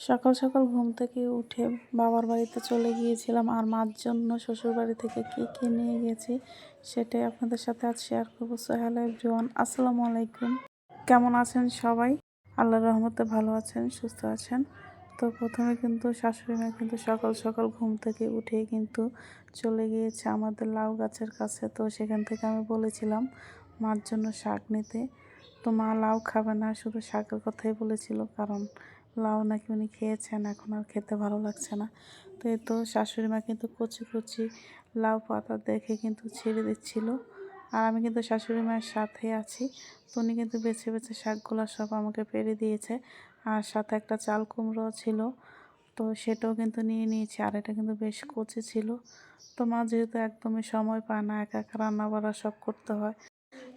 সকাল সকাল ঘুম থেকে উঠে বাবার বাড়িতে চলে গিয়েছিলাম আর মার জন্য শ্বশুর বাড়ি থেকে কী কী নিয়ে গেছি সেটাই আপনাদের সাথে আজ শেয়ার করব। সো হ্যালো এভরিওয়ান আসসালামু আলাইকুম। কেমন আছেন সবাই? আল্লাহর রহমতে ভালো আছেন, সুস্থ আছেন। তো প্রথমে কিন্তু শাশুড়ি মা কিন্তু সকাল সকাল ঘুম থেকে উঠেই কিন্তু চলে গিয়েছে আমাদের লাউ গাছের কাছে। তো সেখান থেকে আমি বলেছিলাম, মার জন্য শাক নিতে। তো মা লাউ খাবে না, শুধু শাকের কথাই বলেছিল, কারণ লাউ নাকি উনি খেয়েছেন, এখন আর খেতে ভালো লাগছে না। তো এই তো শাশুড়ি মা কিন্তু কচি কচি লাউ পাতা দেখে কিন্তু ছেড়ে দিচ্ছিল। আর আমি কিন্তু শাশুড়ি মায়ের সাথে আছি। তো উনি কিন্তু বেছে বেছে শাকগুলো সব আমাকে পেরে দিয়েছে। আর সাথে একটা চাল কুমড়ো ছিল। তো সেটাও কিন্তু নিয়ে নিয়েছি। আর এটা কিন্তু বেশ কচি ছিল। তো মা যেহেতু একদমই সময় পায় না, একা একা রান্না বাড়া সব করতে হয়।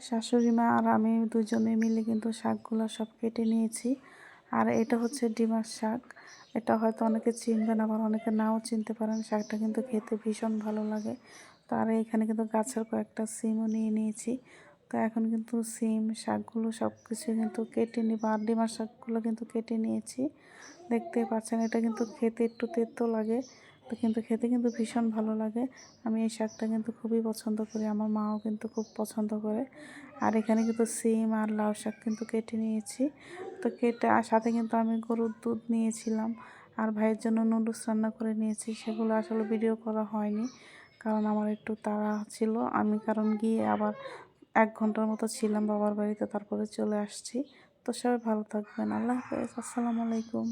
শাশুড়ি মা আর আমি দুজনে মিলে কিন্তু শাকগুলো সব কেটে নিয়েছি। আর এটা হচ্ছে ডিমার শাক। এটা হয়তো অনেকে চিনবেন আবার অনেকে নাও চিনতে পারেন। শাকটা কিন্তু খেতে ভীষণ ভালো লাগে। তো আর এখানে কিন্তু গাছের কয়েকটা সিমও নিয়ে নিয়েছি। তো এখন কিন্তু সিম, শাকগুলো সব কিছু কিন্তু কেটে নিব। আর ডিমার শাকগুলো কিন্তু কেটে নিয়েছি। দেখতে পাচ্ছেন, এটা কিন্তু খেতে একটু তেতো লাগে। তো কিন্তু খেতে কিন্তু ভীষণ ভালো লাগে। আমি এই শাকটা কিন্তু খুবই পছন্দ করি। আমার মাও কিন্তু খুব পছন্দ করে। আর এখানে কিন্তু সিম আর লাউ শাক কিন্তু কেটে নিয়েছি। তো কেটে আর সাথে কিন্তু আমি গরুর দুধ নিয়েছিলাম। আর ভাইয়ের জন্য নুডলস রান্না করে নিয়েছি, সেগুলো আসলে ভিডিও করা হয়নি। কারণ আমার একটু তাড়া ছিল। আমি কারণ গিয়ে আবার এক ঘণ্টার মতো ছিলাম বাবার বাড়িতে, তারপরে চলে আসছি। তো সবাই ভালো থাকবেন। আল্লাহ হাফেজ। আসসালামু আলাইকুম।